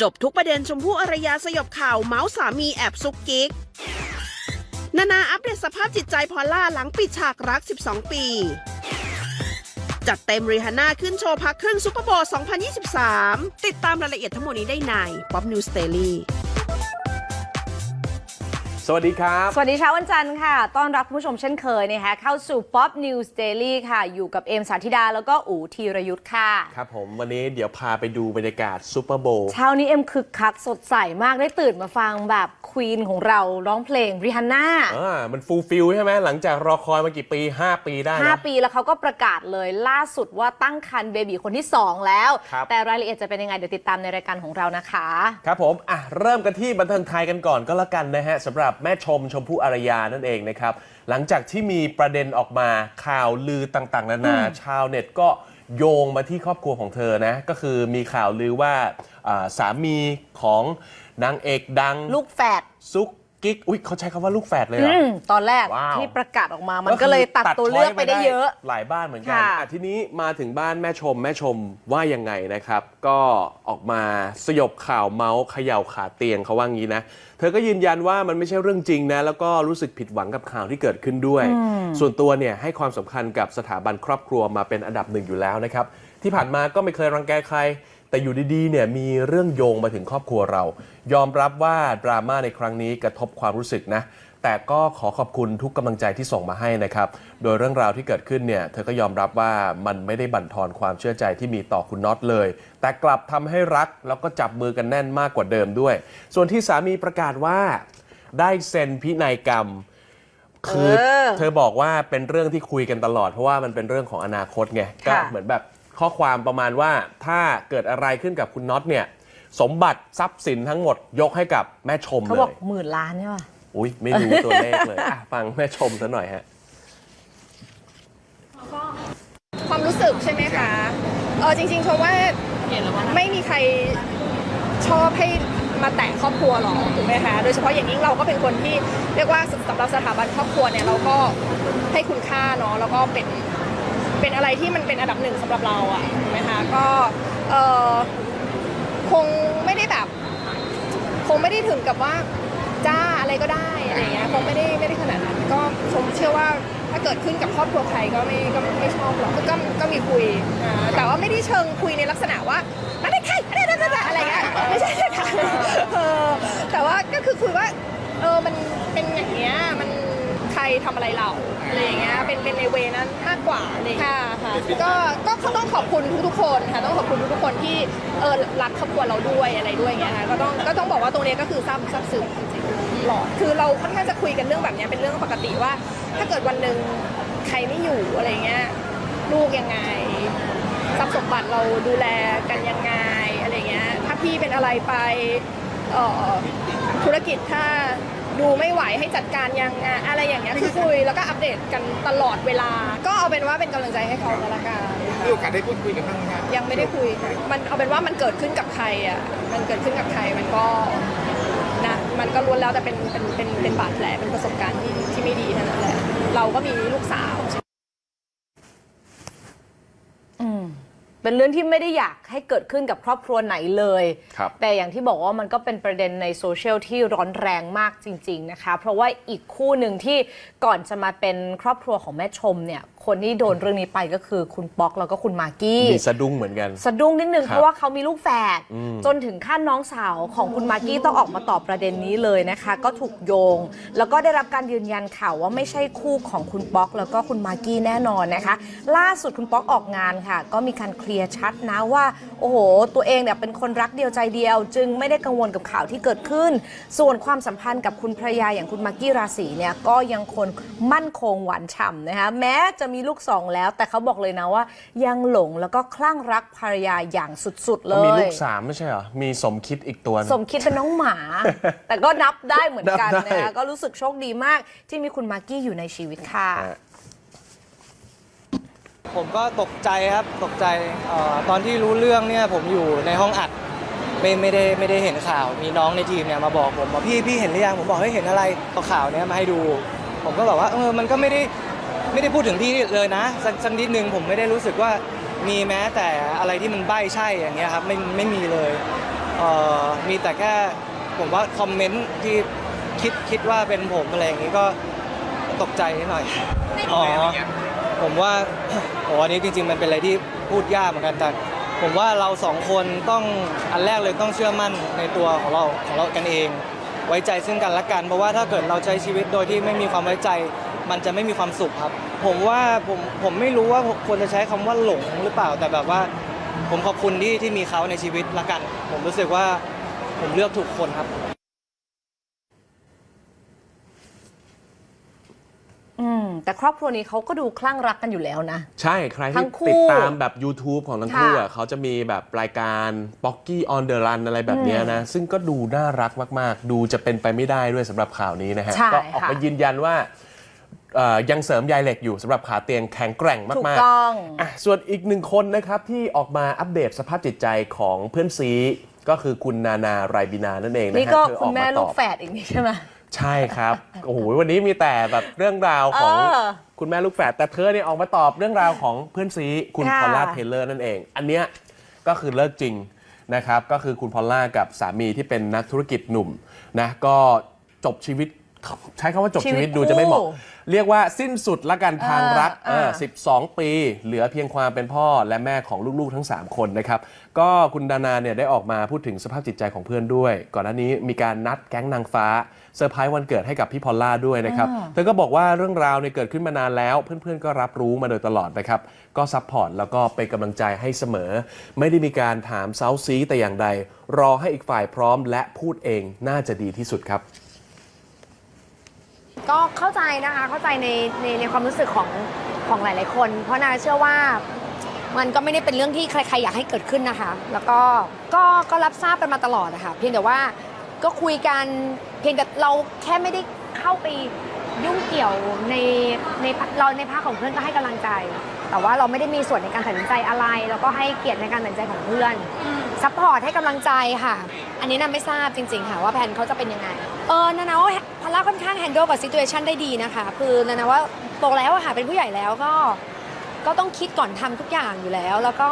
จบทุกประเด็นชมพู่อารยาสยบข่าวเมาส์สามีแอบซุกกิ๊ก นานาอัปเดตสภาพจิตใจพอลล่าหลังปิดฉากรัก 12 ปี จัดเต็มรีฮาน่าขึ้นโชว์พักครึ่งซุปเปอร์โบว์2023 ติดตามรายละเอียดทั้งหมดนี้ได้ใน Pop News Daily สวัสดีครับ สวัสดีเช้าวันจันทร์ค่ะ ต้อนรับคุณผู้ชมเช่นเคยนะคะเข้าสู่ Pop News Daily ค่ะ อยู่กับเอมสาธิดา แล้วก็อู๋ธีรยุทธ์ค่ะ ครับผมวันนี้เดี๋ยวพาไปดูบรรยากาศซูเปอร์โบว์เช้านี้เอ็มคึกคักสดใสมากได้ตื่นมาฟังแบบควีนของเราร้องเพลงริฮันน่าอ่ามันฟูลฟิลใช่ไหมหลังจากรอคอยมากี่ปี 5 ปีได้ห้านะปีแล้วเขาก็ประกาศเลยล่าสุดว่าตั้งครรภ์เบบีคนที่ 2 แล้ว ครับ แต่รายละเอียดจะเป็นยังไงเดี๋ยวติดตามในรายการของเรานะคะ ครับผมอะเริ่มกันที่บันเทิงไทยกันก่อนก็แล้วกันนะฮะสำหรับแม่ชมชมพู่อารยานั่นเองนะครับ หลังจากที่มีประเด็นออกมาข่าวลือต่างๆ นานาชาวเน็ตก็โยงมาที่ครอบครัวของเธอนะก็คือมีข่าวลือว่าอ่าสามีของนางเอกดัง ลูกแฝด ซุก กิ๊กอุ้ยเขาใช้คำว่าลูกแฝดเลยเหรอ อืมตอนแรกว้าว ที่ประกาศออกมามันก็เลยตัดตัวเลือกไปได้เยอะ หลายบ้านเหมือนกัน ค่ะ อะทีนี้มาถึงบ้านแม่ชมแม่ชมว่ายังไงนะครับ ก็ออกมาสยบข่าวเมาส์เขย่าขาเตียงเขาว่างี้นะ เธอก็ยืนยันว่ามันไม่ใช่เรื่องจริงนะ แล้วก็รู้สึกผิดหวังกับข่าวที่เกิดขึ้นด้วย ส่วนตัวเนี่ยให้ความสำคัญกับสถาบันครอบครัวมาเป็นอันดับหนึ่งอยู่แล้วนะครับ ที่ผ่านมาก็ไม่เคยรังแกใคร แต่อยู่ดีๆเนี่ยมีเรื่องโยงมาถึงครอบครัวเรา ยอมรับว่าดราม่าในครั้งนี้กระทบความรู้สึกนะแต่ก็ขอขอบคุณทุกกำลังใจที่ส่งมาให้นะครับ โดยเรื่องราวที่เกิดขึ้นเนี่ย เธอก็ยอมรับว่ามันไม่ได้บั่นทอนความเชื่อใจที่มีต่อคุณน็อตเลย แต่กลับทำให้รักแล้วก็จับมือกันแน่นมากกว่าเดิมด้วย ส่วนที่สามีประกาศว่า ได้เซ็นพินัยกรรม คือเออเธอบอกว่าเป็นเรื่องที่คุยกันตลอด เพราะว่ามันเป็นเรื่องของอนาคตไงก็ค่ะเหมือนแบบ ข้อความประมาณว่าถ้าเกิดอะไรขึ้นกับคุณน็อตเนี่ย สมบัติทรัพย์สินทั้งหมดยกให้กับแม่ชมเขาเลบอกยหมื่นล้านใช่ป่ะ อุ้ยไม่รู้ตัวเลขเลยอะฟังแม่ชมซะหน่อยฮะ ความรู้สึกใช่ไหมคะ เออจริงๆชมว่าไม่มีใครชอบให้มาแตะครอบครัวหรอกถูกไหมคะ โดยเฉพาะอย่างยิ่งเราก็เป็นคนที่เรียกว่าสำหรับสถาบันครอบครัวเนี่ยเราก็ให้คุณค่าเนาะแล้วก็เป็น เป็นอะไรที่มันเป็นอันดับหนึ่งสำหรับเราอะถูกไหมคะก็เออคงไม่ได้แบบ คงไม่ได้ถึงกับว่าจ้าอะไรก็ได้อะไรเงี้ยคงไม่ได้ไม่ได้ขนาดนั้น ก็ชมเชื่อว่าถ้าเกิดขึ้นกับครอบครัวใครก็ไม่ก็ไม่ชอบหรอกก็ก็มีคุยอ่าแต่ว่าไม่ได้เชิงคุยในลักษณะว่าอะไรใครอะไรอะไรอะไรเงี้ยไม่ใช่ค่ะเออแต่ว่าก็คือคุยว่าเออมันเป็นอย่างเงี้ยมัน ทำอะไรเราอะไรอย่างเงี้ยเป็นเป็นในเวนั้นมากกว่าเลยค่ะค่ะก็ก็ก็ต้องขอบคุณทุกๆคนค่ะต้องขอบคุณทุกๆคนที่เออรักครอบครัวเราด้วยอะไรด้วยอย่างเงี้ยค่ะก็ต้องก็ต้องบอกว่าตรงนี้ก็คือซาบซาบซึ้งจริงๆหลอดคือเราค่อนข้างจะคุยกันเรื่องแบบนี้เป็นเรื่องปกติว่า ถ้าเกิดวันหนึ่งใครไม่อยู่อะไรเงี้ยลูกยังไงทรัพย์สมบัติเราดูแลกันยังไงอะไรเงี้ยถ้าพี่เป็นอะไรไปออธุรกิจถ้า ดูไม่ไหวให้จัดการยังไงอะไรอย่างเงี้ยคือคุยแล้วก็อัปเดตกันตลอดเวลา ก็เอาเป็นว่าเป็นกำลังใจให้เขาก็แล้วกันมีโอกาสได้พูดคุยกันบ้างไหมครับยังไม่ได้คุยค่ะมันเอาเป็นว่ามันเกิดขึ้นกับใครอะมันเกิดขึ้นกับใครมันก็นะมันก็ล้วนแล้วแต่เป็นเป็นเป็นเป็นบาดแผลเป็นประสบการณ์ที่ที่ไม่ดีเท่านั้นแหละเราก็มีลูกสาว เป็นเรื่องที่ไม่ได้อยากให้เกิดขึ้นกับครอบครัวไหนเลย ครับแต่อย่างที่บอกว่ามันก็เป็นประเด็นในโซเชียลที่ร้อนแรงมากจริง ๆ นะคะ เพราะว่าอีกคู่หนึ่งที่ก่อนจะมาเป็นครอบครัวของแม่ชมเนี่ยคนที่โดนเรื่องนี้ไปก็คือคุณป๊อกแล้วก็คุณมากกี้ มีสะดุ้งเหมือนกัน สะดุ้งนิดนึงครับเพราะว่าเขามีลูกแฝดอืม จนถึงขั้นน้องสาวของคุณมากกี้ต้องออกมาตอบประเด็นนี้เลยนะคะ ก็ถูกโยง แล้วก็ได้รับการยืนยันข่าวว่าไม่ใช่คู่ของคุณป๊อกแล้วก็คุณมากกี้แน่นอนนะคะ ล่าสุดคุณป๊อกออกงานค่ะ ก็มีการเคลียร์ชัดนะว่า โอ้โห ตัวเองเนี่ยเป็นคนรักเดียวใจเดียว จึงไม่ได้กังวลกับข่าวที่เกิดขึ้น ส่วนความสัมพันธ์กับคุณภรรยาอย่างคุณมากกี้ราศีเนี่ยก็ยังคงมั่นคงหวานฉ่ำนะคะแม้จะมีลูกสองแล้ว แต่เขาบอกเลยนะว่า ยังหลงแล้วก็คลั่งรักภรรยาอย่างสุดๆ เลยมีลูกสามไม่ใช่เหรอ มีสมคิดอีกตัวหนึ่ง สมคิดเป็นน้องหมา แต่ก็นับได้เหมือนกันนับได้ นะคะก็รู้สึกโชคดีมากที่มีคุณมากกี้อยู่ในชีวิตค่ะอะ ผมก็ตกใจครับตกใจเออตอนที่รู้เรื่องเนี่ยผมอยู่ในห้องอัดไม่ไม่ได้ไม่ได้เห็นข่าว มีน้องในทีมเนี่ยมาบอกผมว่าพี่พี่เห็นหรือยังผมบอกเฮ้ยเห็นอะไรเอาข่าวเนี้ยมาให้ดู ผมก็บอกว่าเออมันก็ไม่ได้ ไม่ได้พูดถึงพี่เลยนะสักสักนิดนึงผมไม่ได้รู้สึกว่ามีแม้แต่อะไรที่มันใบ้ใช่อย่างเงี้ยครับไม่ไม่มีเลยเเอ่อมีแต่แค่ผมว่าคอมเมนต์ที่คิดคิดว่าเป็นผมอะไรอย่างนี้ก็ตกใจนิดหน่อยอ๋อผมว่าโอ้อันนี้จริง ๆ มันเป็นอะไรที่พูดยากเหมือนกันแต่ผมว่าเราสองคนต้องอันแรกเลยต้องเชื่อมั่นในตัวของเราของเรากันเอง ไว้ใจซึ่งกันและกัน เพราะว่าถ้าเกิดเราใช้ชีวิตโดยที่ไม่มีความไว้ใจ มันจะไม่มีความสุขครับ ผมว่าผมผมไม่รู้ว่าควรจะใช้คำว่าหลงหรือเปล่า แต่แบบว่า ผมขอบคุณที่ที่มีเขาในชีวิตละกัน ผมรู้สึกว่าผมเลือกถูกคนครับ อืม แต่ครอบครัวนี้เขาก็ดูคลั่งรักกันอยู่แล้วนะ ใช่ใครทั้ที่งคู่ติดตามแบบ YouTube ของทั้งคู่ค่ะ อะเขาจะมีแบบรายการ p o c k y on the Run อะไรแบบเนี้ยนะ ซึ่งก็ดูน่ารักมาก ๆ ดูจะเป็นไปไม่ได้ด้วยสำหรับข่าวนี้นะฮะ ใช่ก็ออกค่ะ มายืนยันว่าเอ่อ ยังเสริมใยเหล็กอยู่สำหรับขาเตียงแข็งแกร่งถูกมากต้องๆอะส่วนอีกหนึ่งคนนะครับที่ออกมาอัปเดตสภาพจิตใจของเพื่อนซีก็คือคุณนานาไรบินานั่นเองนะนี่ฮะก็เธอคุอณอกแม่มาตลูอกบ แฝดอีกนี่ใช่ไหม ใช่ครับ โอ้โห วันนี้มีแต่แบบเรื่องราวของเออคุณแม่ลูกแฝด แต่เธอเนี่ยออกมาตอบเรื่องราวของเพื่อนซีคุณค่ะพอลล่าเทเลอร์นั่นเอง อันเนี้ยก็คือเลิกจริงนะครับ ก็คือคุณพอลล่ากับสามีที่เป็นนักธุรกิจหนุ่มนะ ก็จบชีวิต ใช้คำว่าจบชีวิตชีวิตดูจะไม่เหมาะคู่เรียกว่าสิ้นสุดละกันทางรักเออเออ12 ปี เหลือเพียงความเป็นพ่อและแม่ของลูกๆทั้ง 3 คนนะครับ ก็คุณดานาเนี่ยได้ออกมาพูดถึงสภาพจิตใจของเพื่อนด้วย ก่อนหน้านี้มีการนัดแก๊งนางฟ้าเซอร์ไพรส์วันเกิดให้กับพี่พอลล่าด้วยนะครับ เธอก็บอกว่าเรื่องราวเนี่ยเกิดขึ้นมานานแล้ว เพื่อนๆก็รับรู้มาโดยตลอดนะครับ ก็ซัพพอร์ตแล้วก็เป็นกำลังใจให้เสมอ ไม่ได้มีการถามเซาซีแต่อย่างใด รอให้อีกฝ่ายพร้อมและพูดเองน่าจะดีที่สุดครับ ก็เข้าใจนะคะเข้าใจในในในความรู้สึกของของหลาย ๆ คน เพราะนาเชื่อว่ามันก็ไม่ได้เป็นเรื่องที่ใคร ๆ อยากให้เกิดขึ้นนะคะ แล้วก็ก็ก็รับทราบกันมาตลอดนะคะเพียงแต่ว่าก็คุยกันเพียงแต่เราแค่ไม่ได้เข้าไปยุ่งเกี่ยวในในเราในภาคของเพื่อนก็ให้กำลังใจ แต่ว่าเราไม่ได้มีส่วนในการตัดสินใจอะไร แล้วก็ให้เกียรติในการตัดสินใจของเพื่อน ซัพพอร์ตให้กำลังใจค่ะ อันนี้นาไม่ทราบจริง ๆ ค่ะ ว่าแผนเขาจะเป็นยังไง เออนานาว่าพลาค่อนข้างแฮนด์ลกับซิ t u เ t ชันได้ดีนะคะ คือนานาว่าโตแล้วอะค่ะเป็นผู้ใหญ่แล้วก็ ก็ต้องคิดก่อนทำทุกอย่างอยู่แล้ว แล้วก็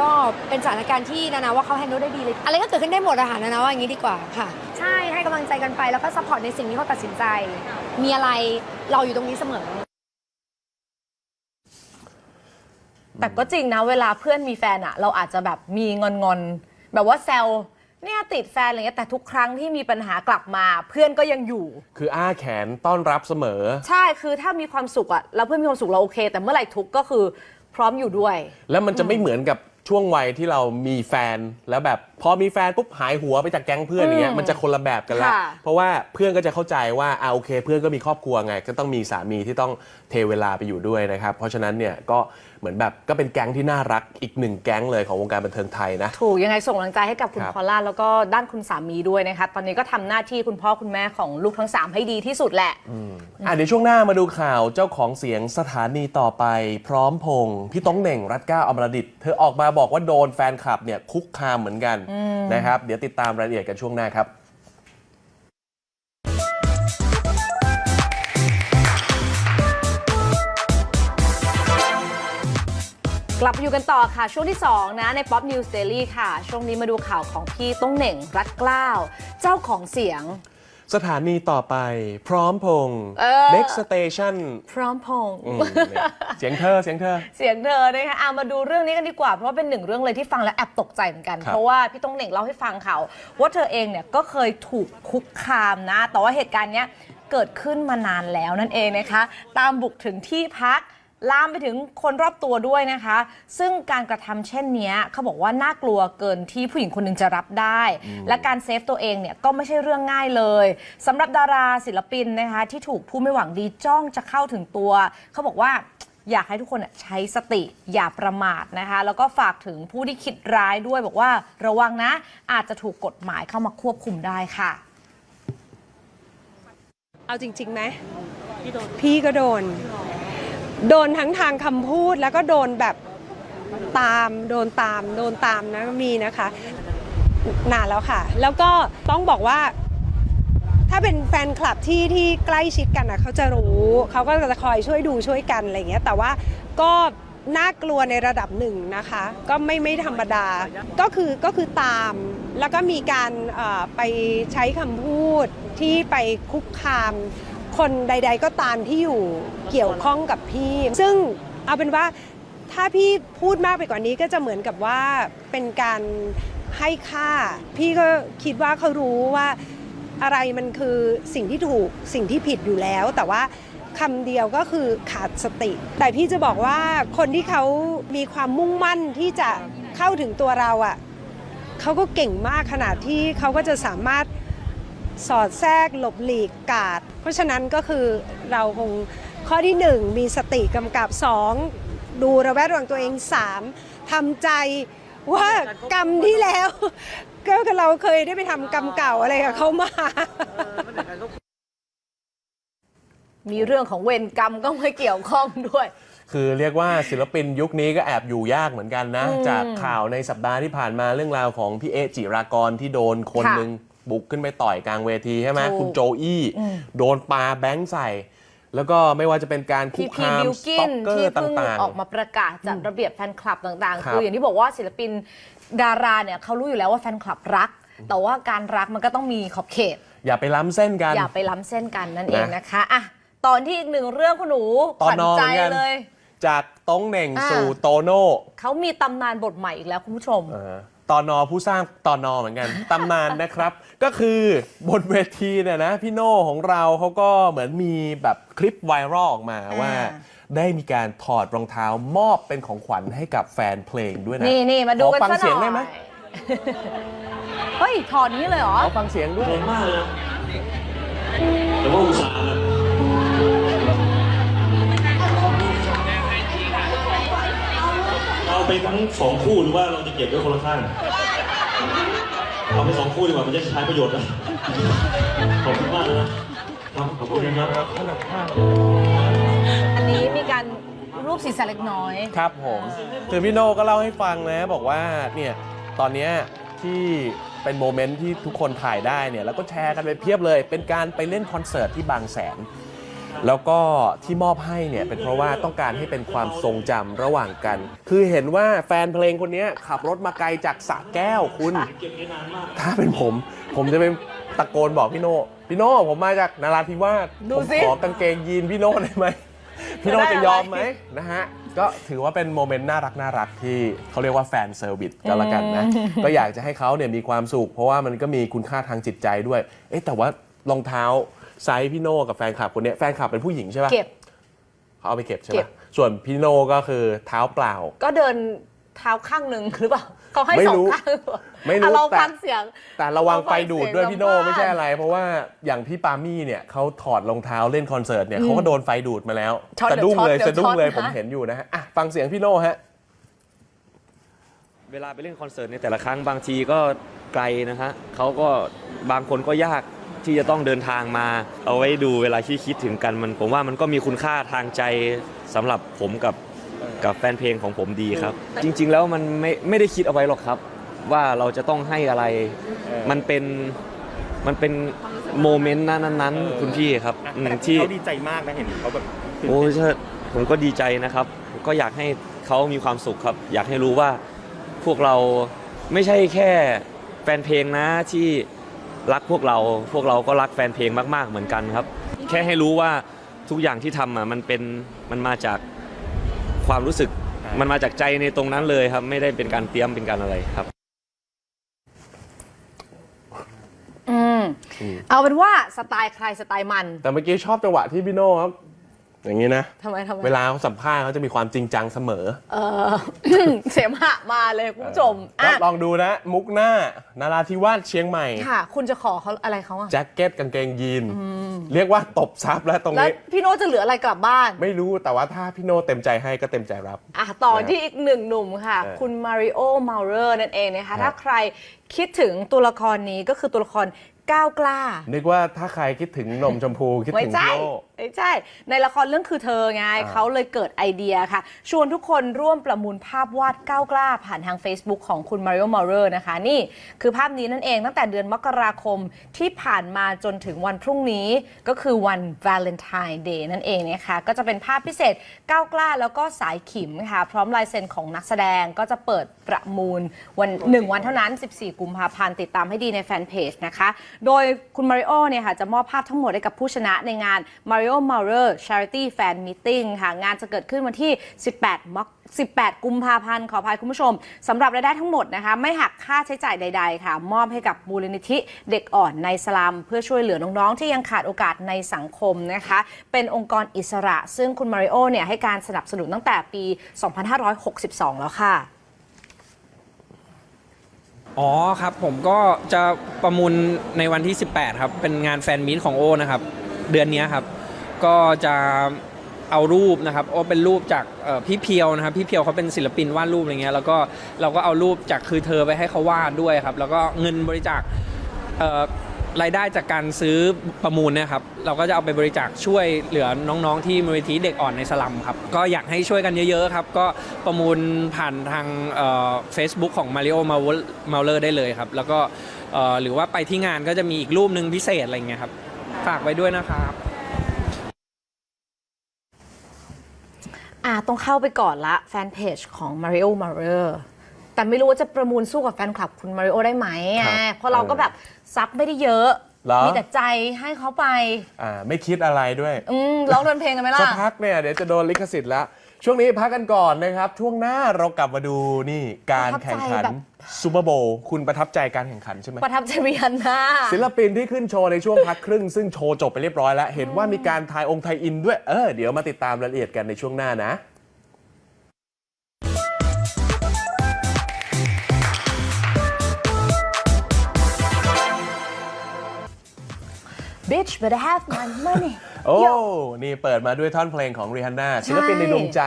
ก็เป็นสถานการณ์ที่นานาว่าเขาแฮนด์ลได้ดีเลย อะไรก็เกิดขึ้นได้หมดอะค่ะนานาว่าอย่างนี้ดีกว่าค่ะ ใช่ให้กำลังใจกันไปแล้วก็ซัพพอร์ตในสิ่งที่เขาตัดสินใจ มีอะไรเราอยู่ตรงนี้เสมอ แต่ก็จริงนะเวลาเพื่อนมีแฟนอะเราอาจจะแบบมีงอนงอนๆแบบว่าแซวเนี่ยติดแฟนอะไรเงี้ยแต่ทุกครั้งที่มีปัญหากลับมา เพื่อนก็ยังอยู่ คืออ้าแขนต้อนรับเสมอ ใช่คือถ้ามีความสุขอะแล้วเพื่อนมีความสุขเราโอเค แต่เมื่อไหร่ทุกข์ก็คือพร้อมอยู่ด้วย แล้วมันจะไม่เหมือนกับช่วงวัยที่เรามีแฟนแล้วแบบ พอมีแฟนปุ๊บหายหัวไปจากแก๊งเพื่อนอย่างเงี้ยอืมมันจะคนละแบบกันละค่ะ เพราะว่าเพื่อนก็จะเข้าใจว่าอ่าโอเค เพื่อนก็มีครอบครัวไง ก็ต้องมีสามีที่ต้องเทเวลาไปอยู่ด้วยนะครับ เพราะฉะนั้นเนี่ยก็ เหมือนแบบก็เป็นแก๊งที่น่ารักอีกหนึ่งแก๊งเลยของวงการบันเทิงไทยนะ ถูกยังไงส่งกำลังใจให้กับคุณครับพอลล่าแล้วก็ด้านคุณสามีด้วยนะคะตอนนี้ก็ทำหน้าที่คุณพ่อคุณแม่ของลูกทั้ง3ให้ดีที่สุดแหละ อะเดี๋ยวช่วงหน้ามาดูข่าวเจ้าของเสียงสถานีต่อไป พร้อมพงษ์พี่ต้องเหน่งรัตเก้าอมรดิตเธอออกมาบอกว่าโดนแฟนคลับเนี่ยคุกคามเหมือนกันนะครับ เดี๋ยวติดตามรายละเอียดกันช่วงหน้าครับ กลับมาอยู่กันต่อค่ะ ช่วงที่ 2 นะ ใน Pop News Daily ค่ะ ช่วงนี้มาดูข่าวของพี่ต้องเหน่งรัตเกล้าวเจ้าของเสียง สถานีต่อไป พร้อมพงษ์เออ next station พร้อมพงษ์ อืมเนี่ยเสียงเธอเสียงเธอ เสียงเธอนะคะอามาดูเรื่องนี้กันดีกว่า เพราะว่าเป็นหนึ่งเรื่องเลยที่ฟังแล้วแอบตกใจเหมือนกัน ครับเพราะว่าพี่ต้องเหน่งเล่าให้ฟังเขาว่าเธอเองเนี่ยก็เคยถูกคุกคามนะ แต่ว่าเหตุการณ์เนี้ยเกิดขึ้นมานานแล้วนั่นเองนะคะ ตามบุกถึงที่พัก ลามไปถึงคนรอบตัวด้วยนะคะ ซึ่งการกระทำเช่นเนี้ยเขาบอกว่าน่ากลัวเกินที่ผู้หญิงคนหนึ่งจะรับได้ และการเซฟตัวเองเนี่ยก็ไม่ใช่เรื่องง่ายเลยสำหรับดาราศิลปินนะคะที่ถูกผู้ไม่หวังดีจ้องจะเข้าถึงตัว เขาบอกว่าอยากให้ทุกคนน่ะใช้สติอย่าประมาทนะคะ แล้วก็ฝากถึงผู้ที่คิดร้ายด้วยบอกว่าระวังนะ อาจจะถูกกฎหมายเข้ามาควบคุมได้ค่ะ เอาจริงๆไหมพี่ก็โดน โดนทั้งทางคำพูดแล้วก็โดนแบบตาม โดนตาม โดนตามนะมีนะคะนานแล้วค่ะ แล้วก็ต้องบอกว่า ถ้าเป็นแฟนคลับที่ที่ใกล้ชิดกันนะเขาจะรู้เขาก็จะคอยช่วยดูช่วยกันอะไรเงี้ย แต่ว่าก็น่ากลัวในระดับหนึ่งนะคะ ก็ไม่ไม่ธรรมดา ก็คือก็คือตาม แล้วก็มีการไปใช้คำพูดที่ไปคุกคาม คนใด ๆ ก็ตามที่อยู่เกี่ยวข้องกับพี่ ซึ่งเอาเป็นว่าถ้าพี่พูดมากไปกว่านี้ก็จะเหมือนกับว่าเป็นการให้ค่า พี่ก็คิดว่าเขารู้ว่าอะไรมันคือสิ่งที่ถูกสิ่งที่ผิดอยู่แล้ว แต่ว่าคำเดียวก็คือขาดสติ แต่พี่จะบอกว่าคนที่เขามีความมุ่งมั่นที่จะเข้าถึงตัวเราอะ่ะเขาก็เก่งมากขนาดที่เขาก็จะสามารถ สอดแทรกหลบหลีกกาด เพราะฉะนั้นก็คือเราคงข้อที่ 1 มีสติกำกับ 2 ดูระแวดระวังตัวเอง 3ทำใจว่ากรรมที่แล้ว ก็คือเราเคยได้ไปทำกรรมเก่าอะไรกับเขามามีเรื่องของเวรกรรมก็มาเกี่ยวข้องด้วย คือเรียกว่าศิลปินยุคนี้ก็แอบอยู่ยากเหมือนกันนะอืมจากข่าวในสัปดาห์ที่ผ่านมาเรื่องราวของพี่เอะจิรากรที่โดนคนค่ะหนึ่ง บุกขึ้นไปต่อยกลางเวทีใช่ไหมถูกคุณโจอี้อืมโดนปาแบงค์ใส่ แล้วก็ไม่ว่าจะเป็นการคุพีกพีคามบิวสกิต็อนกเกอที่ร์เพิ่งต่าง ออกมาประกาศจัดระเบียบแฟนคลับต่างๆครับคืออย่างที่บอกว่าศิลปินดาราเนี่ยเขารู้อยู่แล้วว่าแฟนคลับรัก แต่ว่าการรักมันก็ต้องมีขอบเขต ๆ อย่าไปล้ำเส้นกัน อย่าไปล้ำเส้นกันนั่นเองนะ นะคะอะตอนที่อีกหนึ่งเรื่องคุณหนูตขอนวัญนอนใจเหมือนกัน เลย จากต้องเหน่งอ่า สู่โตโน่เขามีตำนานบทใหม่อีกแล้วคุณผู้ชมเออ ตอนนอผู้สร้างตอนนอเหมือนกัน ตำนานนะครับ ก็คือบนเวทีเนี่ยนะพี่โน่ของเราเขาก็เหมือนมีแบบคลิปไวรัลออกมาว่า ได้มีการถอดรองเท้ามอบเป็นของขวัญให้กับแฟนเพลงด้วยนะนี่นี่มาดูกันขอฟังซะหเสียงน่ได้อยไหมเฮ้ยถอดนี้เลยเหรอ ขอฟังเสียงด้วยแรงมากเลยนะแต่ว่าอุตส่าห์ ไปทั้งสองคู่หรือว่าเราจะเก็บไว้คนละข้าง เอาไปสองคู่ดีกว่ามันจะใช้ประโยชน์นะขอบคุณมากเลยนะครับขอบคุณนะครับอันนี้มีการรูปศีรษะเล็กน้อย ครับผมคือพี่โน่ก็เล่าให้ฟังนะ บอกว่าเนี่ยตอนเนี้ยที่เป็นโมเมนต์ที่ทุกคนถ่ายได้เนี่ยแล้วก็แชร์กันไปเพียบเลย เป็นการไปเล่นคอนเสิร์ตที่บางแสน แล้วก็ที่มอบให้เนี่ยเป็นเพราะว่าต้องการให้เป็นความทรงจำระหว่างกัน คือเห็นว่าแฟนเพลงคนเนี้ยขับรถมาไกลจากสระแก้วคุณเก็บได้นานมากถ้าเป็นผม ผมจะเป็นตะโกนบอกพี่โน่พี่โน่ผมมาจากนาราธิวาสดูผมสิขอกางเกงยีนพี่โน่ได้ไหมพี่โน่จะได้จะยอมไหมอะไรนะฮะ ก็ถือว่าเป็นโมเมนต์น่ารักน่ารักที่เขาเรียกว่าแฟนเซอร์วิสก็แล้วกันนะ ก็อยากจะให้เขาเนี่ยมีความสุข เพราะว่ามันก็มีคุณค่าทางจิตใจด้วย เอ๊ะแต่ว่ารองเท้า ไซส์พี่โน่กับแฟนคลับคนเนี้ยแฟนคลับเป็นผู้หญิงใช่ปะเก็บ เขาเอาไปเก็บใช่เก็ปะบ ส่วนพี่โน่ก็คือเท้าเปล่า ก็เดินเท้าข้างหนึ่งหรือเปล่าเขาให้ไม่สองรู้ข้างหรือเปล่าไม่รู้อะเราแต่ ฟังเสียง แต่ระวังเอาไฟฟังดูดด้วยเสียงพี่โน่สัมภาษณ์ไม่ใช่อะไร เพราะว่าอย่างพี่ปามี่เนี่ยเขาถอดรองเท้าเล่นคอนเสิร์ตเนี่ยเขาก็โดนไฟดูดมาแล้วช็อตสะดุ้งเลยเดี๋ยวช็อตสะดุ้งเลยเดี๋ยวช็ผอตมเห็นอยู่นะฮะอะฟังเสียงพี่โน่ฮะ เวลาไปเล่นคอนเสิร์ตในแต่ละครั้งบางทีก็ไกลนะฮะเขาก็บางคนก็ยาก ที่จะต้องเดินทางมา เอาไว้ดูเวลาที่คิดถึงกันมัน ผมว่ามันก็มีคุณค่าทางใจสำหรับผมกับกับแฟนเพลงของผมดีครับ จริง ๆ แล้วมันไม่ไม่ได้คิดเอาไว้หรอกครับ ว่าเราจะต้องให้อะไร มันเป็นมันเป็นโมเมนต์นั้นๆคุณพี่ครับอืมที่ เขาดีใจมากนะเห็นเขาแบบโอ้ยผมก็ดีใจนะครับ ก็อยากให้เขามีความสุขครับ อยากให้รู้ว่าพวกเราไม่ใช่แค่แฟนเพลงนะที่ รักพวกเราพวกเราก็รักแฟนเพลงมาก ๆ เหมือนกันครับ แค่ให้รู้ว่าทุกอย่างที่ทำอะมันเป็นมันมาจากความรู้สึกมันมาจากใจในตรงนั้นเลยครับ ไม่ได้เป็นการเตรียมเป็นการอะไรครับ อืม เอาเป็นว่าสไตล์ใครสไตล์มัน แต่เมื่อกี้ชอบจังหวะที่พี่โน่ครับ อย่างนี้นะทำไมทำไม เวลาเขาสัมภาษณ์เขาจะมีความจริงจังเสมอเออ เสมหะมาเลยคุณผู้ชมก็อะลองดูนะ มุกหน้านาราธิวาสเชียงใหม่ ค่ะ คุณจะขอเขาอะไรเขาอะแจ็คเก็ตกางเกงยีน เรียกว่าตบซับแล้วตรงแล้วนี้ พี่โน้ตจะเหลืออะไรกลับบ้าน ไม่รู้แต่ว่าถ้าพี่โน่เต็มใจให้ก็เต็มใจรับ อะต่อนะที่อีกหนึ่งหนุ่มค่ะ เออคุณมาริโอเมาเรอร์นั่นเองนะครัคะบถ้าใครคิดถึงตัวละครนี้ก็คือตัวละครก้าวกล้า นึกว่าถ้าใครคิดถึงนมชมพูคิดไม่ถึงใช่ พี่โน่ไม่ ใช่ ในละครเรื่องคือเธอไง เขาเลยเกิดไอเดียค่ะ ชวนทุกคนร่วมประมูลภาพวาดก้าวกล้า ผ่านทาง Facebook ของคุณมาริโอมาเรอร์นะคะ นี่คือภาพนี้นั่นเองตั้งแต่เดือนมกราคมที่ผ่านมาจนถึงวันพรุ่งนี้ก็คือวัน Valentine Day นั่นเองนะคะ ก็จะเป็นภาพพิเศษก้าวกล้า แล้วก็สายขิมค่ะ พร้อมลายเซ็นของนักแสดงก็จะเปิดประมูลวันหนึ่งวันเท่านั้น 14 กุมภาพันธ์ติดตามให้ดีในแฟนเพจนะคะ โดยคุณมาริโอเนี่ยค่ะจะมอบภาพทั้งหมดให้กับผู้ชนะในงาน Mario Maurer Charity Fan Meeting ค่ะงานจะเกิดขึ้นวันที่ 18 มก18 กุมภาพันธ์ขออภัยคุณผู้ชมสำหรับรายได้ทั้งหมดนะคะ ไม่หักค่าใช้จ่ายใด ๆ ค่ะ มอบให้กับมูลนิธิเด็กอ่อนในสลัม เพื่อช่วยเหลือน้องๆ ที่ยังขาดโอกาสในสังคมนะคะ เป็นองค์กรอิสระ ซึ่งคุณมาริโอเนี่ยให้การสนับสนุนตั้งแต่ปี 2562 แล้วค่ะ อ๋อครับผมก็จะประมูลในวันที่ 18 ครับ เป็นงานแฟนมีตของโอนะครับ เดือนนี้ครับ ก็จะเอารูปนะครับโอเป็นรูปจากพี่เพียวนะครับพี่เพียวเขาเป็นศิลปินวาดรูปอะไรเงี้ยแล้วก็เราก็เอารูปจากคือเธอไปให้เขาวาดด้วยครับ แล้วก็เงินบริจาครายได้จากการซื้อประมูลเนี่ยครับ เราก็จะเอาไปบริจาคช่วยเหลือน้องๆ ที่มูลนิธิเด็กอ่อนในสลัมครับ ก็อยากให้ช่วยกันเยอะๆครับ ก็ประมูลผ่านทางเฟซบุ๊กของ Mario m a u l e r ได้เลยครับ แล้วก็หรือว่าไปที่งานก็จะมีอีกรูปหนึ่งพิเศษอะไรเงี้ยครับ ฝากไว้ด้วยนะครับ อ่าต้องเข้าไปก่อนละแฟนเพจของ Mario m a r e r แต่ไม่รู้ว่าจะประมูลสู้กับแฟนคลับคุณมาริโอได้ไหมครับอะเพราะเราก็แบบซับไม่ได้เยอะ เหรอ มีแต่ใจให้เขาไป อ่าไม่คิดอะไรด้วย อืมร้องเดินเพลงกันไหมล่ะสักพักเนี่ยเดี๋ยวจะโดนลิขสิทธิ์แล้ว ช่วงนี้พักกันก่อนนะครับ ช่วงหน้าเรากลับมาดูนี่การแข่งขันประทับใจแบบซูเปอร์โบว์คุณประทับใจการแข่งขันใช่ไหมประทับใจริฮันน่าศิลปินที่ขึ้นโชว์ในช่วงพักครึ่ง ซึ่งโชว์จบไปเรียบร้อยแล้ว เห็นว่ามีการทายองค์ไทยอินด้วยเออเดี๋ยวมาติดตามรายละเอียดกันในช่วงหน้านะ bitch but I have my money โอ้โยนี่เปิดมาด้วยท่อนเพลงของรีฮันน่าศิลปินในดวงใจ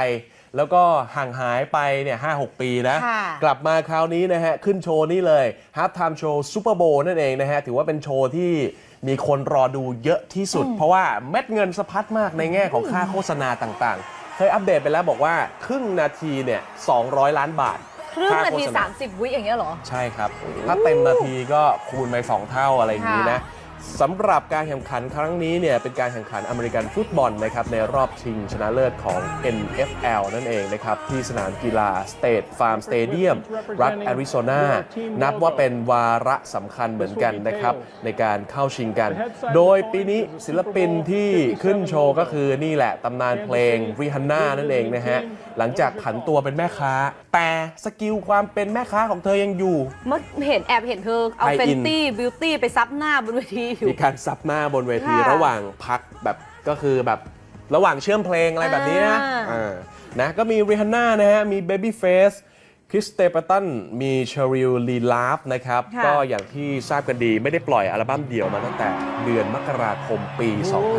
แล้วก็ห่างหายไปเนี่ยห้าหกปีนะค่ะกลับมาคราวนี้นะฮะ ขึ้นโชว์นี่เลยฮ a ์ t ไทม์โชว์ซูเปอร์โบนั่นเองนะฮะ ถือว่าเป็นโชว์ที่มีคนรอดูเยอะที่สุด เพราะว่าเม็ดเงินสะพัดมากในแง่ของค่าโฆษณาต่างๆ เคยอัปเดตไปแล้วบอกว่าครึ่งนาทีเนี่ย200 ล้านบาทครึ่งค่นาโฆทีษณ30 วิอย่างเงี้ยเหรอ ใช่ครับ ถ้าเต็มนาทีก็คูณไป 2 เท่าอะไรอย่างนี้นะ สำหรับการแข่งขันครั้งนี้เนี่ยเป็นการแข่งขันอเมริกันฟุตบอลนะครับในรอบชิงชนะเลิศของ NFL นั่นเองนะครับที่สนามกีฬา State Farm Stadium รัฐแอริโซนานับว่าเป็นวาระสำคัญเหมือนกันนะครับในการเข้าชิงกัน โดยปีนี้ศิลปินที่ขึ้นโชว์ก็คือนี่แหละตำนานเพลงริฮันน่านั่นเองนะฮะหลังจากผันตัวเป็นแม่ค้า แต่สกิลความเป็นแม่ค้าของเธอยังอยู่เมื่อเห็นแอบเห็นเธอเอาไทยเฟอินนตี้บิวตี้ไปซับหน้าบนเวทีอยู่ มีการซับหน้าบนเวทีค่ะระหว่างพักแบบก็คือแบบระหว่างเชื่อมเพลงอะไรแบบนี้นะอ่าอ่านะก็มีริฮันน่านะฮะ มี Babyface คริสเตปตันมีเชอริลลีลาฟนะครับ ค่ะ ก็อย่างที่ทราบกันดีไม่ได้ปล่อยอัลบั้มเดี่ยวมาตั้งแต่เดือนมกราคมปี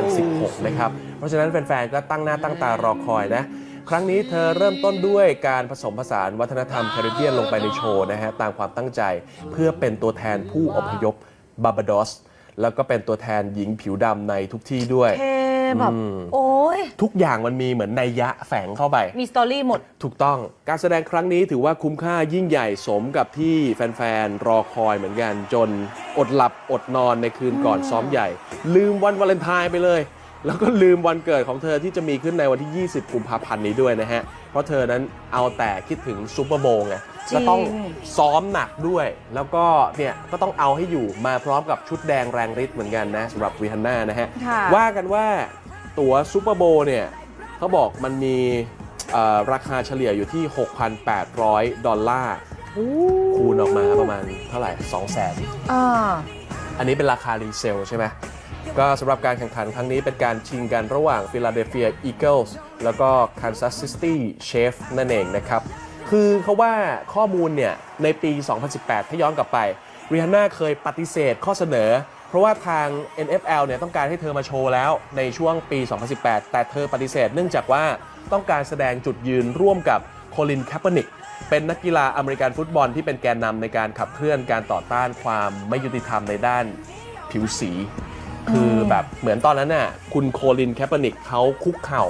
2016 นะครับ เพราะฉะนั้นแฟนๆ ก็ตั้งหน้าตั้งตารอคอยนะ ครั้งนี้เธอเริ่มต้นด้วยการผสมผสานวัฒนธรรมแคริบเบียนลงไปในโชว์นะฮะ ตามความตั้งใจเพื่อเป็นตัวแทนผู้อพยพบาบาดอส แล้วก็เป็นตัวแทนหญิงผิวดำในทุกที่ด้วย เท่แบบ อืม โอ้ย ทุกอย่างมันมีเหมือนนัยยะแฝงเข้าไป มีสตอรี่หมด ถูกต้อง การแสดงครั้งนี้ถือว่าคุ้มค่ายิ่งใหญ่สมกับที่แฟน ๆ รอคอยเหมือนกัน จนอดหลับอดนอนในคืนก่อนซ้อมใหญ่ ลืมวันวาเลนไทน์ไปเลย แล้วก็ลืมวันเกิดของเธอที่จะมีขึ้นในวันที่ 20 กุมภาพันธ์นี้ด้วยนะฮะ เพราะเธอนั้นเอาแต่คิดถึงซูเปอร์โบว์ไง จริง ก็ต้องซ้อมหนักด้วย แล้วก็เนี่ยก็ต้องเอาให้อยู่มาพร้อมกับชุดแดงแรงฤทธิ์เหมือนกันนะสำหรับวีฮันน่านะฮะ ค่ะ ว่ากันว่าตั๋วซูเปอร์โบว์เนี่ยเขาบอกมันมีเอ่อราคาเฉลี่ยอยู่ที่ 6,800 ดอลลาร์คูณออกมาประมาณเท่าไหร่ 200,000 อ่า อันนี้เป็นราคารีเซลใช่ไหม ก็สำหรับการแข่งขันครั้งนี้เป็นการชิงกันระหว่างฟิลาเดลเฟียอีเกิลส์แล้วก็คันซัสซิตี้เชฟนั่นเองนะครับ คือเขาว่าข้อมูลเนี่ยในปี 2018 ถ้าย้อนกลับไปริฮันน่าเคยปฏิเสธข้อเสนอ เพราะว่าทาง NFL เนี่ยต้องการให้เธอมาโชว์แล้วในช่วงปี 2018 แต่เธอปฏิเสธ เนื่องจากว่าต้องการแสดงจุดยืนร่วมกับโคลินแคปเปอร์นิกเป็นนักกีฬาอเมริกันฟุตบอลที่เป็นแกนนำในการขับเคลื่อนการต่อต้านความไม่ยุติธรรมในด้านผิวสี คือแบบเหมือนตอนนั้นน่ะคุณโคลินแคปเปอร์นิกเขาคุกเข่า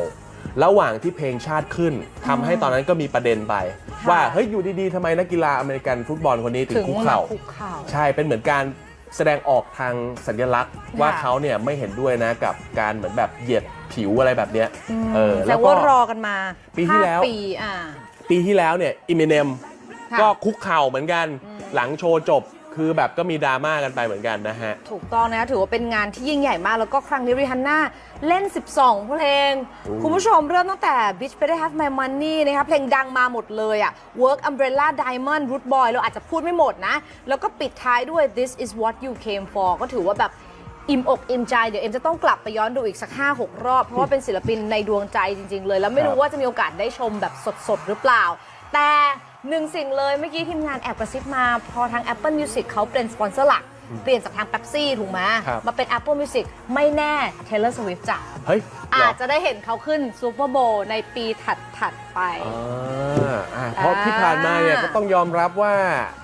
ระหว่างที่เพลงชาติขึ้นทำให้ตอนนั้นก็มีประเด็นไป ว่าเฮ้ยอยู่ดีๆทำไมนักกีฬาอเมริกันฟุตบอลคนนี้ถึถึงงคุกมาเข่าคุกเข่าใช่เป็นเหมือนการแสดงออกทางสัญลักษณ์ว่าเขาเนี่ยไม่เห็นด้วยนะกับการเหมือนแบบเหยียดผิวอะไรแบบเนี้ยเออแต่แล้วก็ว่ารอกันมา ปีที่แล้วห้าปีอ่าปีที่แล้วเนี่ยอิมิเนมค่ะก็คุกเข่าเหมือนกัน หลังโชว์จบ คือแบบก็มีดราม่ากันไปเหมือนกันนะฮะ ถูกต้องนะคะถือว่าเป็นงานที่ยิ่งใหญ่มาก แล้วก็ครั้งนี้ริฮันน่าเล่น 12 เพลง โอ้ คุณผู้ชมเริ่มตั้งแต่ Bitch Better Have My Money นะคะเพลงดังมาหมดเลยอะ Work Umbrella Diamond Root Boy เราอาจจะพูดไม่หมดนะ แล้วก็ปิดท้ายด้วย This is what you came for ก็ถือว่าแบบอิ่มอกอิ่มใจ เดี๋ยวเอ็มจะต้องกลับไปย้อนดูอีกสัก 5-6 รอบ เพราะว่าเป็นศิลปินในดวงใจจริง ๆ เลย แล้วไม่รู้ว่าจะมีโอกาสได้ชมแบบสดๆหรือเปล่า แต่ หนึ่งสิ่งเลยเมื่อกี้ทีมงานแอบกระซิบมา พอทาง Apple Music เขาเป็นสปอนเซอร์หลัก เปลี่ยนจากทาง Pepsi ถูกไหมครับมาเป็น Apple Music ไม่แน่ Taylor Swift จ้ะเฮ้ยเหรอาจจะได้เห็นเขาขึ้นซูเปอร์โบว์ในปีถัด ๆ ไป อ่าอ่าเพราะที่ผ่านมาเนี่ยก็ต้องยอมรับว่า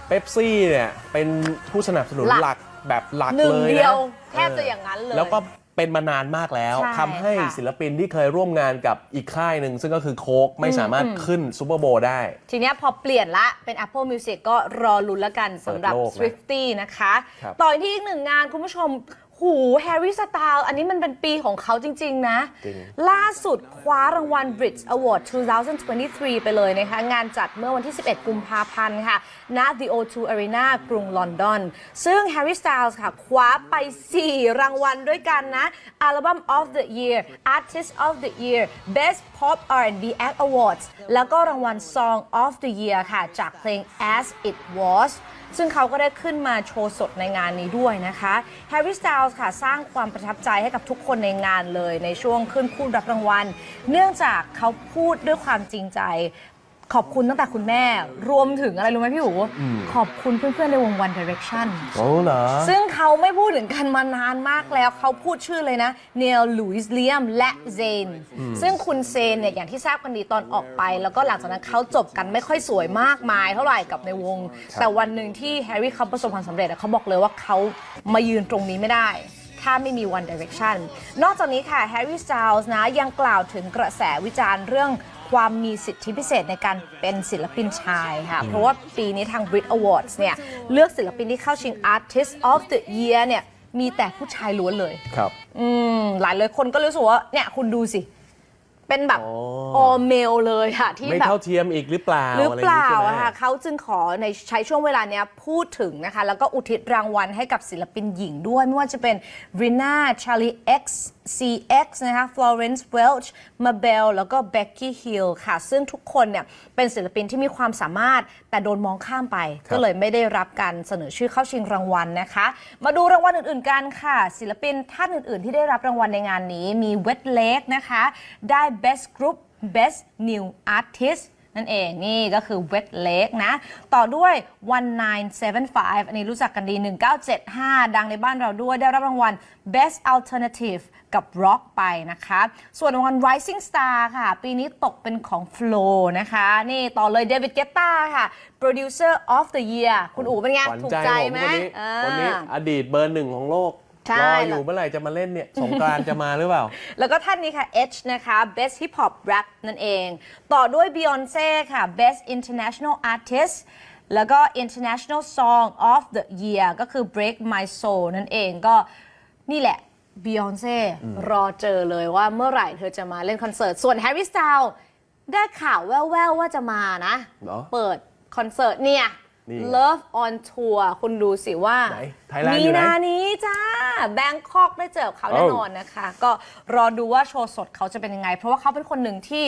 เ e ปซี่เนี่ยเป็นผู้สนับสนุนหลัก หลักแบบหลักหนึ่งเลยเดียวนะแทบจะอย่างนั้นเลย แล้วก็ เป็นมานานมากแล้วใช่ทำให้ค่ะ ศิลปินที่เคยร่วมงานกับอีกค่ายหนึ่งซึ่งก็คือโค้กไม่สามารถอืมขึ้นซูเปอร์โบว์ได้ ทีเนี้ยพอเปลี่ยนละเป็น Apple Music ก็รอลุ้นละกันสำหรับ เปิดโลกนะ Swifty นะคะ ครับ ต่อที่อีกหนึ่งงานคุณผู้ชม หูแฮร์รี่สไตล์อันนี้มันเป็นปีของเขาจริง ๆ นะ จริง ล่าสุดคว้ารางวัล Brit Award 2023 ไปเลยนะคะ งานจัดเมื่อวันที่ 11 กุมภาพันธ์ค่ะ ณ The O2 Arena กรุงลอนดอน ซึ่ง Harry Styles ค่ะ คว้าไป 4 รางวัลด้วยกันนะ Album of the Year Artist of the Year Best Pop R&B Act Awards แล้วก็รางวัล Song of the Year ค่ะ จากเพลง As It Was ซึ่งเขาก็ได้ขึ้นมาโชว์สดในงานนี้ด้วยนะคะ Harry Styles ค่ะสร้างความประทับใจให้กับทุกคนในงานเลย ในช่วงขึ้นพูดรับรางวัล เนื่องจากเขาพูดด้วยความจริงใจ ขอบคุณตั้งแต่คุณแม่ รวมถึงอะไรรู้ไหมพี่หูขอบคุณเพื่อนๆในวง One Direction โอ้เหรอ ซึ่งเขาไม่พูดถึงกันมานานมากแล้ว เขาพูดชื่อเลยนะ เนลลุยส์เลียม และเซน ซึ่งคุณเซนเนี่ย อย่างที่ทราบกันดีตอนออกไป แล้วก็หลังจากนั้นเขาจบกันไม่ค่อยสวยมากมายเท่าไหร่กับในวง แต่วันหนึ่งที่แฮร์รี่เขาประสบความสำเร็จอะเขาบอกเลยว่าเขามายืนตรงนี้ไม่ได้ ถ้าไม่มี One Direction นอกจากนี้ค่ะ Harry Styles นะยังกล่าวถึงกระแสวิจารณ์เรื่อง ความมีสิทธิพิเศษในการเป็นศิลปินชายค่ะ เพราะว่าปีนี้ทาง Brit Awards เนี่ย เลือกศิลปินที่เข้าชิง Artist of the Year เนี่ย มีแต่ผู้ชายล้วนเลยครับ อืมหลายเลยคนก็รู้สึกว่า เนี่ย คุณดูสิ เป็นแบบอ๋อ all male เลยค่ะที่ไม่แบบ เท่าเทียมอีกหรือเปล่าหรือเปล่าะไย่งงี้อะใช่ไหมค่ะเขาจึงขอในใช้ช่วงเวลาเนี้ยพูดถึงนะคะ แล้วก็อุทิศรางวัลให้กับศิลปินหญิงด้วย ไม่ว่าจะเป็น Rina Charlie X CX นะคะ Florence Welch Mabel แล้วก็ Becky Hill ค่ะ ซึ่งทุกคนเนี่ยเป็นศิลปินที่มีความสามารถแต่โดนมองข้ามไป ก็เลยไม่ได้รับการเสนอชื่อเข้าชิงรางวัลนะคะ มาดูรางวัลอื่นๆกันค่ะ ศิลปินท่านอื่นๆ ที่ได้รับรางวัลในงานนี้มี Wet Lake นะคะ ได้ Best Group Best New Artist นั่นเองนี่ก็คือ Wet Lake นะ ต่อด้วย 1975 อันนี้รู้จักกันดี 1975 ดังในบ้านเราด้วยได้รับรางวัล Best Alternative กับ Rock ไปนะคะ ส่วนรางวัล Rising Star ค่ะ ปีนี้ตกเป็นของ Flow นะคะ นี่ต่อเลย David Guetta ค่ะ Producer of the Year คุณอู๋เป็นไงขวัญถูกใจใจผมไหมคนนี้อ่าคนนี้อดีตเบอร์หนึ่งของโลก ใช่ รออยู่เมื่อไหร่จะมาเล่นเนี่ยสงกรานต์จะมาหรือเปล่า แล้วก็ท่านนี้ค่ะ H นะคะ Best Hip Hop Rap นั่นเอง ต่อด้วย Beyonce ค่ะ Best International Artist แล้วก็ International Song of the Year ก็คือ Break My Soul นั่นเองก็นี่แหละ Beyonce รอเจอเลยว่าเมื่อไหร่เธอจะมาเล่นคอนเสิร์ต ส่วน Harry Styles ได้ข่าวแว่วๆว่าจะมานะ เหรอ เปิดคอนเสิร์ตเนี่ย นี่ไง Love on Tour คุณดูสิว่าไหน Thailand มีอยู่ไหน นานี้จ้าแบงคอกได้เจอกับเขาแน่นอนนะคะ ก็รอดูว่าโชว์สดเขาจะเป็นยังไง เพราะว่าเขาเป็นคนหนึ่งที่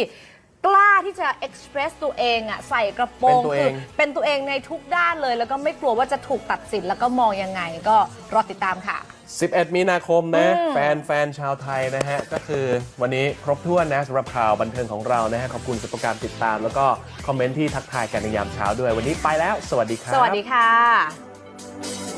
กล้าที่จะ express ตัวเองอะใส่กระโปรงเป็นตัวเอง คืเป็นตัวเองในทุกด้านเลย แล้วก็ไม่กลัวว่าจะถูกตัดสินแล้วก็มองยังไง ก็รอติดตามค่ะ 11 มีนาคมนะอืมแฟนแฟนชาวไทยนะฮะ ก็คือวันนี้ครบถ้วนนะสำหรับข่าวบันเทิงของเรานะฮะ ขอบคุณสำหรับการติดตาม แล้วก็คอมเมนต์ที่ทักทายกันในยามเช้าด้วย วันนี้ไปแล้ว สวัสดีครับ สวัสดีค่ะ